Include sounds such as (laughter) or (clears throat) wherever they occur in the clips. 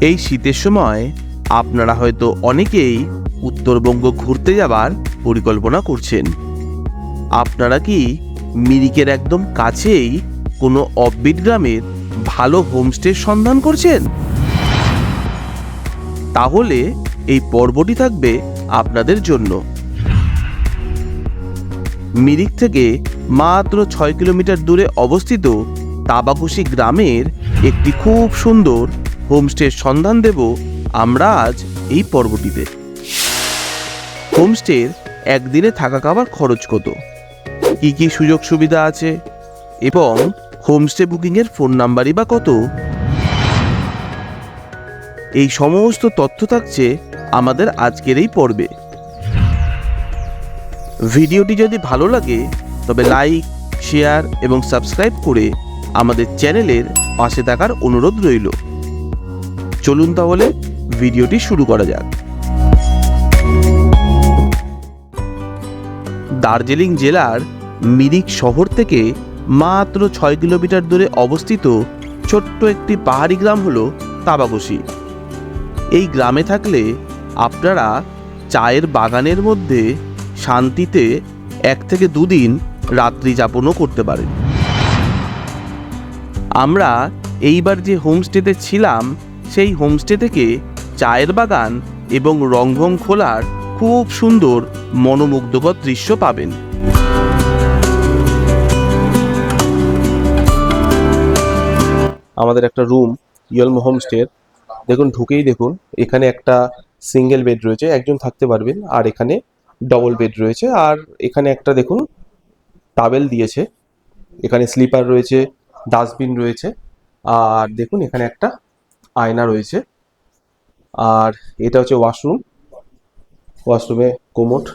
এই শীতের সময় আপনারা হয়তো অনেকেই উত্তরবঙ্গ ঘুরতে যাবার পরিকল্পনা করছেন। আপনারা কি মিরিকের একদম কাছেই কোনো অফবিট গ্রামের ভালো হোমস্টের সন্ধান করছেন? তাহলে এই পর্বটি থাকবে আপনাদের জন্য। মিরিক থেকে মাত্র ছয় কিলোমিটার দূরে অবস্থিত তাবাকুশি গ্রামের একটি খুব সুন্দর হোমস্টের সন্ধান দেব আমরা আজ এই পর্বটিতে। হোমস্টের একদিনে থাকা খাবার খরচ কত? কি কি সুযোগ সুবিধা আছে? এবং হোমস্টে বুকিংয়ের ফোন নাম্বারই বা কত? এই সমস্ত তথ্য থাকছে আমাদের আজকের এই পর্বে। ভিডিওটি যদি ভালো লাগে, তবে লাইক, শেয়ার এবং সাবস্ক্রাইব করে আমাদের চ্যানেলের পাশে থাকার অনুরোধ রইল। চলুন তাহলে ভিডিওটি শুরু করা যাক। দার্জিলিং জেলার মিরিক শহর থেকে মাত্র ছয় কিলোমিটার দূরে অবস্থিত ছোট্ট একটি পাহাড়ি গ্রাম হলো তাবাকশি এই গ্রামে থাকলে আপনারা চায়ের বাগানের মধ্যে শান্তিতে এক থেকে দুদিন রাত্রি যাপনও করতে পারেন। আমরা এইবার যে হোমস্টেতে ছিলাম সেই হোমস্টে থেকে চায়ের বাগান এবং রংভং খোলার খুব সুন্দর মনোমুগ্ধকর দৃশ্য পাবেন। আমাদের একটা রুম ইয়লমো হোমস্টের। দেখুন, ঢুকেই দেখুন, এখানে একটা সিঙ্গেল বেড রয়েছে, একজন থাকতে পারবেন, আর এখানে ডবল বেড রয়েছে, আর এখানে একটা দেখুন, টাবেল দিয়েছে, এখানে স্লিপার রয়েছে, ডাস্টবিন রয়েছে, আর দেখুন, এখানে একটা আয়না রয়েছে। আর এটা হচ্ছে ওয়াশরুম ওয়াশরুমে কোমোট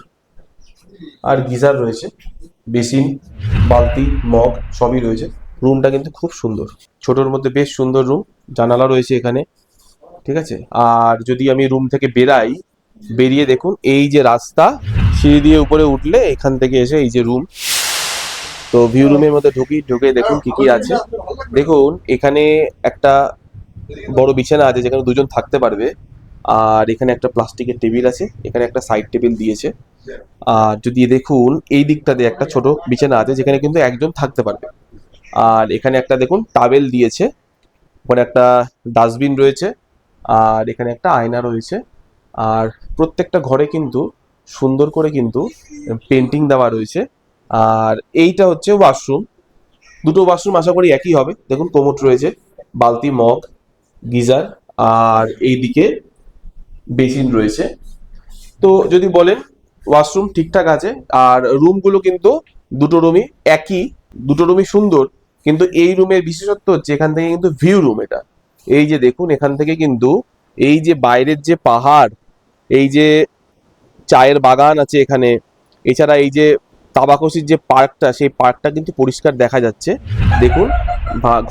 আর গিজার রয়েছে। বেসিন, বালতি, মগ সবই রয়েছে। রুমটা কিন্তু খুব সুন্দর। ছোটোর মধ্যে বেশ সুন্দর রুম জানালা রয়েছে এখানে। ঠিক আছে? আর যদি আমি রুম থেকে বেরাই, বেরিয়ে দেখুন, এই যে রাস্তা, সিঁড়ি দিয়ে উপরে উঠলে এখান থেকে এসে এই যে রুম তো ভিউ রুমের মধ্যে ঢুকি, ঢুকে দেখুন কি কি আছে। দেখুন, এখানে একটা বড় বিছানা আছে যেখানে দুজন থাকতে পারবে। আর এখানে একটা প্লাস্টিকের টেবিল আছে, এখানে একটা সাইড টেবিল দিয়েছে। আর যদি দেখুন, এই দিকটাতে একটা ছোট বিছানা আছে যেখানে কিন্তু একজন থাকতে পারবে। আর এখানে একটা দেখুন টাবেল দিয়েছে, ওখানে একটা ডাস্টবিন রয়েছে, আর এখানে একটা আয়না রয়েছে। আর প্রত্যেকটা ঘরে কিন্তু সুন্দর করে কিন্তু পেন্টিং দেওয়া রয়েছে। আর এইটা হচ্ছে ওয়াশরুম দুটো ওয়াশরুম আশা করি একই হবে। দেখুন কোমোট রয়েছে, বালতি মগ গিজার আর এইদিকে বেসিন রয়েছে। তো যদি বলেন ওয়াশরুম ঠিকঠাক আছে, আর রুমগুলো কিন্তু দুটো রুমই একই, দুটো রুমই সুন্দর, কিন্তু এই রুমের বিশেষত্ব হচ্ছে এখান থেকে কিন্তু ভিউ রুম এটা। এই যে দেখুন, এখান থেকে কিন্তু এই যে বাইরের যে পাহাড়, এই যে চায়ের বাগান আছে এখানে, এছাড়া এই যে তাবাকসির যে পার্কটা, সেই পার্কটা কিন্তু পরিষ্কার দেখা যাচ্ছে। দেখুন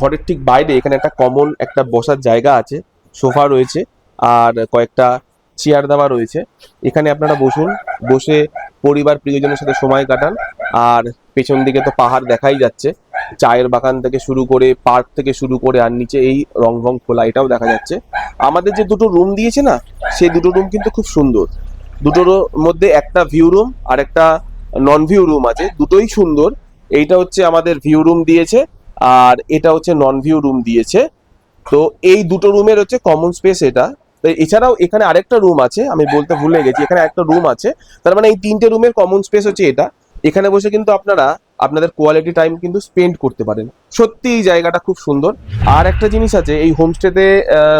ঘরের ঠিক বাইরে এখানে একটা কমন একটা বসার জায়গা আছে, সোফা রয়েছে, আর কয়েকটা চেয়ার দেওয়া রয়েছে। এখানে আপনারা বসুন, বসে পরিবার প্রিয়জনের সাথে সময় কাটান, আর পেছন দিকে তো পাহাড় দেখাই যাচ্ছে। চায়ের বাগান থেকে শুরু করে পার্ক থেকে শুরু করে, আর নিচে এই রং রং খোলা এটাও দেখা যাচ্ছে। আমাদের যে দুটো রুম দিয়েছে না সেই দুটো রুম কিন্তু খুব সুন্দর। দুটোর মধ্যে একটা ভিউ রুম আর একটা নন ভিউ রুম আছে, দুটোই সুন্দর। এইটা হচ্ছে আমাদের ভিউ রুম দিয়েছে, আর এটা হচ্ছে নন ভিউ রুম দিয়েছে। তো এই দুটো রুমের হচ্ছে কমন স্পেস এটা। তো এছাড়াও এখানে আরেকটা রুম আছে, আমি বলতে ভুলে গেছি, এখানে একটা রুম আছে। তার মানে এই তিনটে রুমের কমন স্পেস হচ্ছে এটা। এখানে বসে কিন্তু আপনারা, আপনাদের কোয়ালিটি টাইম কিন্তু স্পেন্ড করতে পারেন। সত্যি এই জায়গাটা খুব সুন্দর। আর একটা জিনিস আছে, এই হোমস্টেতে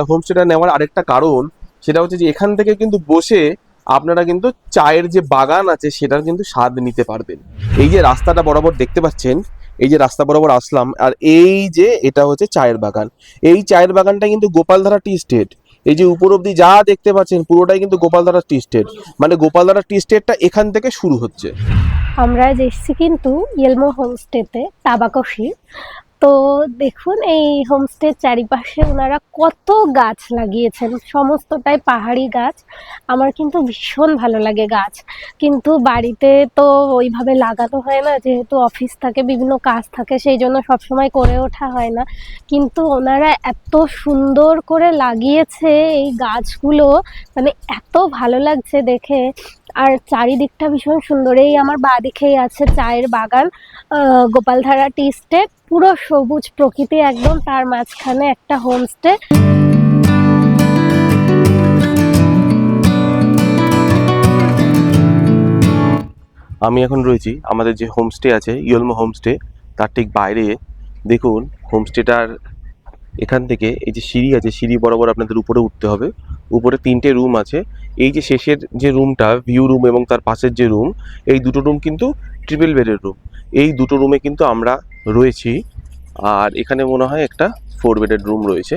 হোমস্টেটা নেওয়ার আরেকটা কারণ, সেটা হচ্ছে যে এখান থেকে কিন্তু বসে আপনারা কিন্তু চায়ের যে বাগান আছে সেটার কিন্তু স্বাদ নিতে পারবেন। এই যে রাস্তাটা বরাবর দেখতে পাচ্ছেন, এই যে রাস্তা বরাবর আসলাম, আর এই যে এটা হচ্ছে চায়ের বাগান। এই চায়ের বাগানটা কিন্তু গোপালধারা টি স্টেট। এই যে উপর অব্দি যা দেখতে পাচ্ছেন, পুরোটাই কিন্তু গোপালধারা টি স্টেট। মানে গোপালধারা টি স্টেটটা এখান থেকে শুরু হচ্ছে। আমরা এসেছি কিন্তু ইয়েলমো হোমস্টেতে তাবাকশি তো দেখুন, এই হোমস্টের চারিপাশে ওনারা কত গাছ লাগিয়েছেন, সমস্তটাই পাহাড়ি গাছ। আমার কিন্তু ভীষণ ভালো লাগে গাছ। কিন্তু বাড়িতে তো ওইভাবে লাগানো হয় না, যেহেতু অফিস থাকে, বিভিন্ন কাজ থাকে, সেই জন্য সবসময় করে ওঠা হয় না। কিন্তু ওনারা এত সুন্দর করে লাগিয়েছে এই গাছগুলো মানে এত ভালো লাগছে দেখে। আর চারিদিকটা ভীষণ সুন্দর। এই আমার বাঁ দিকেই আছে চায়ের বাগান গোপালধারা টি স্টেট। পুরো সবুজ প্রকৃতি একদম তার মাঝখানে একটা হোমস্টে আমি এখন রয়েছি আমাদের যে হোমস্টে আছে, ইয়লমো হোমস্টে তার ঠিক বাইরে। দেখুন হোমস্টেটার এখান থেকে এই যে সিঁড়ি আছে, সিঁড়ি বরাবর আপনাদের উপরে উঠতে হবে। উপরে তিনটে রুম আছে। এই যে শেষের যে রুমটা ভিউ রুম এবং তার পাশের যে রুম এই দুটো রুম কিন্তু ট্রিপল বেডের রুম এই দুটো রুমে কিন্তু আমরা রয়েছি। আর এখানে মনে হয় একটা ফোর বেডের রুম রয়েছে।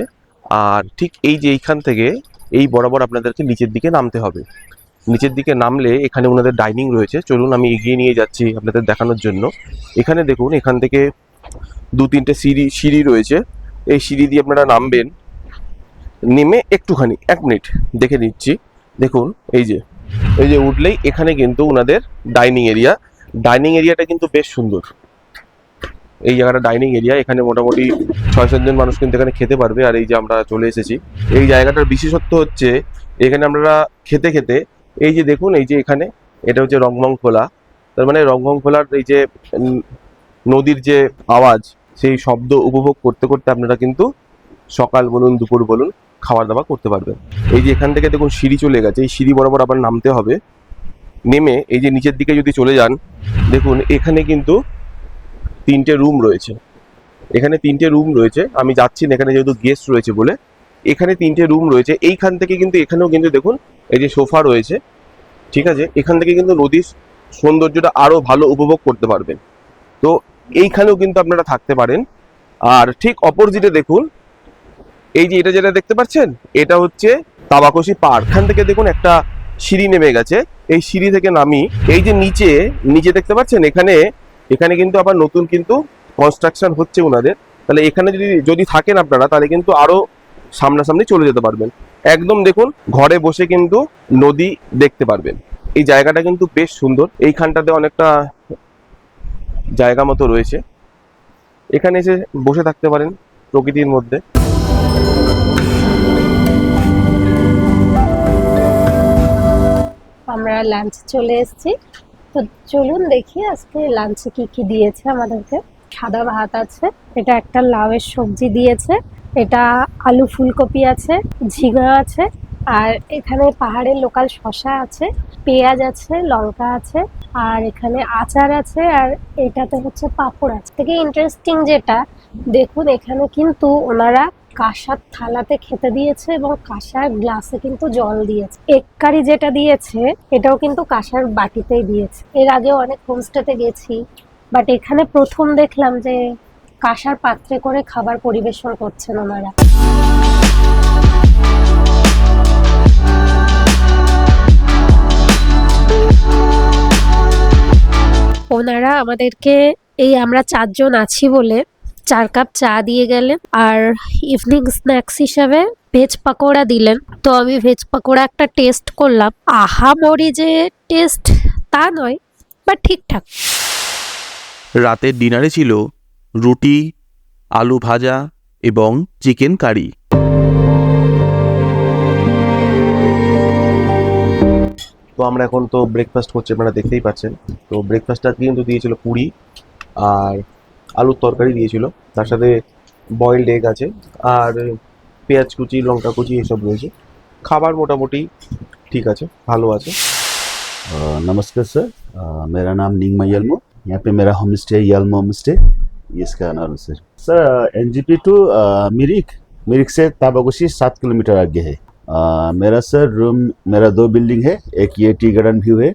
আর ঠিক এই যে এইখান থেকে, এই বরাবর আপনাদেরকে নিচের দিকে নামতে হবে। নিচের দিকে নামলে এখানে ওনাদের ডাইনিং রয়েছে। চলুন আমি এগিয়ে নিয়ে যাচ্ছি আপনাদের দেখানোর জন্য। এখানে দেখুন, এখান থেকে দু তিনটে সিঁড়ি সিঁড়ি রয়েছে। এই সিঁড়ি দিয়ে আপনারা নামবেন। নেমে একটুখানি, এক মিনিট দেখে নিচ্ছি। দেখুন, এই যে এই যে উঠলেই এখানে কিন্তু ওনাদের ডাইনিং এরিয়া ডাইনিং এরিয়াটা কিন্তু বেশ সুন্দর। এই জায়গাটা ডাইনিং এরিয়া এখানে মোটামুটি ছয় সাতজন মানুষ কিন্তু এখানে খেতে পারবে। আর এই যে আমরা চলে এসেছি। এই জায়গাটার বিশেষত্ব হচ্ছে, এখানে আমরা খেতে খেতে, এই যে দেখুন, এই যে এখানে, এটা হচ্ছে রংমং খোলা। তার মানে রংমং খোলার এই যে নদীর যে আওয়াজ, সেই শব্দ উপভোগ করতে করতে আপনারা কিন্তু সকাল বলুন, দুপুর বলুন খাওয়া দাওয়া করতে পারবেন এই যে এখান থেকে দেখুন সিঁড়ি চলে গেছে, এই সিঁড়ি বরাবর আবার নামতে হবে। নেমে এই যে নিচের দিকে যদি চলে যান, দেখুন এখানে কিন্তু তিনটে রুম রয়েছে। এখানে তিনটে রুম রয়েছে। আমি যাচ্ছি না, এখানে যেহেতু গেস্ট রয়েছে বলে। এখানে তিনটে রুম রয়েছে। এইখান থেকে কিন্তু, এখানেও কিন্তু দেখুন এই যে সোফা রয়েছে। ঠিক আছে? এখান থেকে কিন্তু নদীর সৌন্দর্যটা আরও ভালো উপভোগ করতে পারবেন। তো এইখানেও কিন্তু আপনারা থাকতে পারেন। আর ঠিক অপোজিটে দেখুন এই যে এটা যেটা দেখতে পাচ্ছেন, এটা হচ্ছে তাবাকশি পার্ক এখান থেকে দেখুন একটা সিঁড়ি নেমে গেছে। এই সিঁড়ি থেকে নামি, এই যে নিচে নিচে দেখতে পাচ্ছেন, এখানে এখানে কিন্তু আবার নতুন কিন্তু কনস্ট্রাকশন হচ্ছে ওনাদের তাহলে এখানে যদি যদি থাকেন আপনারা, তাহলে কিন্তু আরও সামনাসামনি চলে যেতে পারবেন। একদম দেখুন, ঘরে বসে কিন্তু নদী দেখতে পারবেন। এই জায়গাটা কিন্তু বেশ সুন্দর। এইখানটাতে অনেকটা জায়গা মতো রয়েছে। এখানে এসে বসে থাকতে পারেন প্রকৃতির মধ্যে। আমরা লাঞ্চ চলে এসেছি। তো চলুন দেখি আজকে লাঞ্চে কি কি দিয়েছে আমাদেরকে। সাদা ভাত আছে, এটা একটা লাউয়ের সবজি দিয়েছে, এটা আলু ফুলকপি আছে, ঝিঙা আছে, আর এখানে পাহাড়ের লোকাল শশা আছে, পেঁয়াজ আছে, লঙ্কা আছে, আর এখানে আচার আছে, আর এটাতে হচ্ছে পাঁপড় আছে। থেকে ইন্টারেস্টিং যেটা, দেখুন এখানে কিন্তু ওনারা কাঁসার থালাতে খেতে দিয়েছে এবং কাঁসার গ্লাসে কিন্তু জল দিয়েছে। এগ কারি যেটা দিয়েছে, এটাও কিন্তু কাঁসার বাটিতেই দিয়েছে। এর আগে অনেক হোমস্টেতে গেছি বাট এখানে প্রথম দেখলাম যে কাঁসার পাত্রে করে খাবার পরিবেশন করছেন ওনারা। ওনারা আমাদেরকে, এই আমরা চারজন আছি বলে চার কাপ চা দিয়ে গেলেন আর ইভিনিং স্ন্যাক্স হিসাবে ভেজ পাকোড়া দিলেন। তো আমি ভেজ পাকোড়া একটা টেস্ট করলাম। আহা মরি যে টেস্ট তা নয় বাট ঠিকঠাক। রাতের ডিনারে ছিল রুটি আলু ভাজা এবং চিকেন কারি। তো আমরা এখন তো ব্রেকফাস্ট করছি আপনারা দেখতেই পাচ্ছেন। তো ব্রেকফাস্টটা কিন্তু দিয়েছিল পুরি আর আলুর তরকারি দিয়েছিল তার সাথে বয়েলড এগ আছে আর পেঁয়াজ কুচি লঙ্কা কুচি এসব রয়েছে খাবার মোটামুটি ঠিক আছে ভালো আছে अ, नमस्कार सर अ, मेरा नाम निंगमा यल्मो यहाँ पे मेरा home stay Yalmo home stay इसका नाम है sir sir N G P to Mirik Mirik से ताबागुशी सात किलोमीटर आगे है अ, मेरा सर रूम मेरा दो बिल्डिंग है एक ये टी गार्डन व्यू है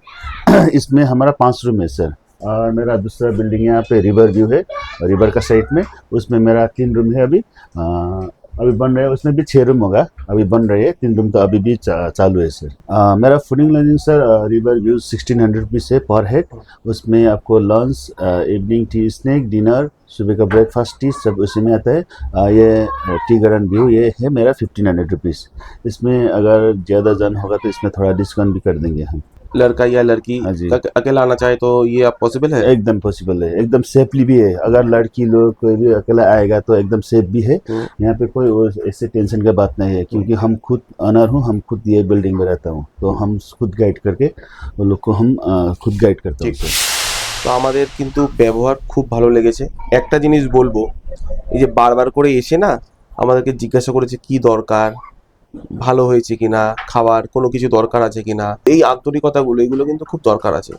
(clears throat) इसमें हमारा पांच रूम है सर और मेरा दूसरा बिल्डिंग यहाँ पे रिवर व्यू है रिवर का साइड में। उसमें मेरा तीन रूम है अभी। अ, अभी बन रहे है उसमें भी छः रूम होगा। अभी बन रही है तीन रूम तो अभी भी चा, चालू है सर अ, मेरा fooding lodging sir river view sixteen hundred rupees है पर हेड उसमें आपको lunch evening tea snack dinner सुबह का ब्रेकफास्ट टी सब उसी में आता है। अ, ये टी गार्डन व्यू ये है मेरा फिफ्टीन हंड्रेड रुपीज़ इसमें अगर ज़्यादा जन होगा तो इसमें थोड़ा डिस्काउंट भी कर देंगे हम। लड़का या लड़की हाँ जी। का- अकेला आना चाहे तो ये आप पॉसिबल है एकदम पॉसिबल है एकदम सेफली भी है अगर लड़की लोग कोई भी अकेला आएगा तो एकदम सेफ भी है हम्म। यहाँ पे कोई वो ऐसे टेंशन का बात नहीं है क्योंकि हम खुद अनर हूँ हम खुद ये बिल्डिंग में रहता हूँ तो हम खुद गाइड करके वो लोग को हम अ, खुद गाइड करते हैं ঠিক। তো আমাদের কিন্তু ব্যবহার খুব ভালো লেগেছে একটা জিনিস বলবো এই যে বারবার করে এসে না আমাদেরকে জিজ্ঞাসা করেছে কি দরকার ভালো হয়েছে কিনা, খাবার, কোনো কিছু দরকার আছে কিনা, এই আন্তরিকতাগুলো, এগুলো কিন্তু খুব দরকার আছে।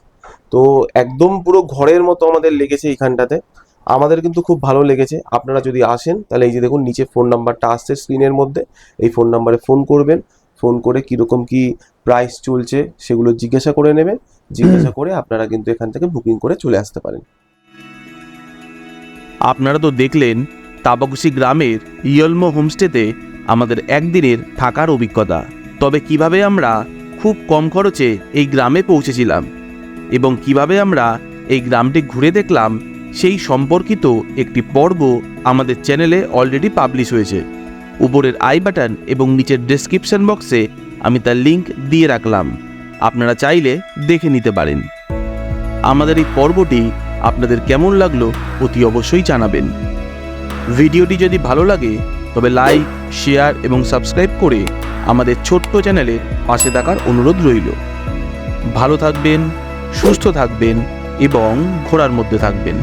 তো একদম পুরো ঘরের মতো আমাদের লেগেছে এইখানটাতে। আমাদের কিন্তু খুব ভালো লেগেছে। আপনারা যদি আসেন, তাহলে এই যে দেখুন, নিচে ফোন নাম্বারটা আসছে স্ক্রিনের মধ্যে। এই ফোন নাম্বারে ফোন করবেন। ফোন করে কীরকম কি প্রাইস চলছে, সেগুলো জিজ্ঞাসা করে নেবেন। জিজ্ঞাসা করে আপনারা কিন্তু এখান থেকে বুকিং করে চলে আসতে পারেন। আপনারা তো দেখলেন, তাবাকুশি গ্রামের ইয়লমো হোমস্টেতে আমাদের একদিনের থাকার অভিজ্ঞতা। তবে কীভাবে আমরা খুব কম খরচে এই গ্রামে পৌঁছেছিলাম এবং কীভাবে আমরা এই গ্রামটি ঘুরে দেখলাম, সেই সম্পর্কিত একটি পর্ব আমাদের চ্যানেলে অলরেডি পাবলিশ হয়েছে। উপরের আই বাটন এবং নিচের ডেসক্রিপশন বক্সে আমি তার লিংক দিয়ে রাখলাম। আপনারা চাইলে দেখে নিতে পারেন। আমাদের এই পর্বটি আপনাদের কেমন লাগল অতি অবশ্যই জানাবেন। ভিডিওটি যদি ভালো লাগে তবে লাইক, শেয়ার এবং সাবস্ক্রাইব করে আমাদের ছোট্ট চ্যানেলে পাশে থাকার অনুরোধ রইল। ভালো থাকবেন, সুস্থ থাকবেন এবং ঘোরার মধ্যে থাকবেন।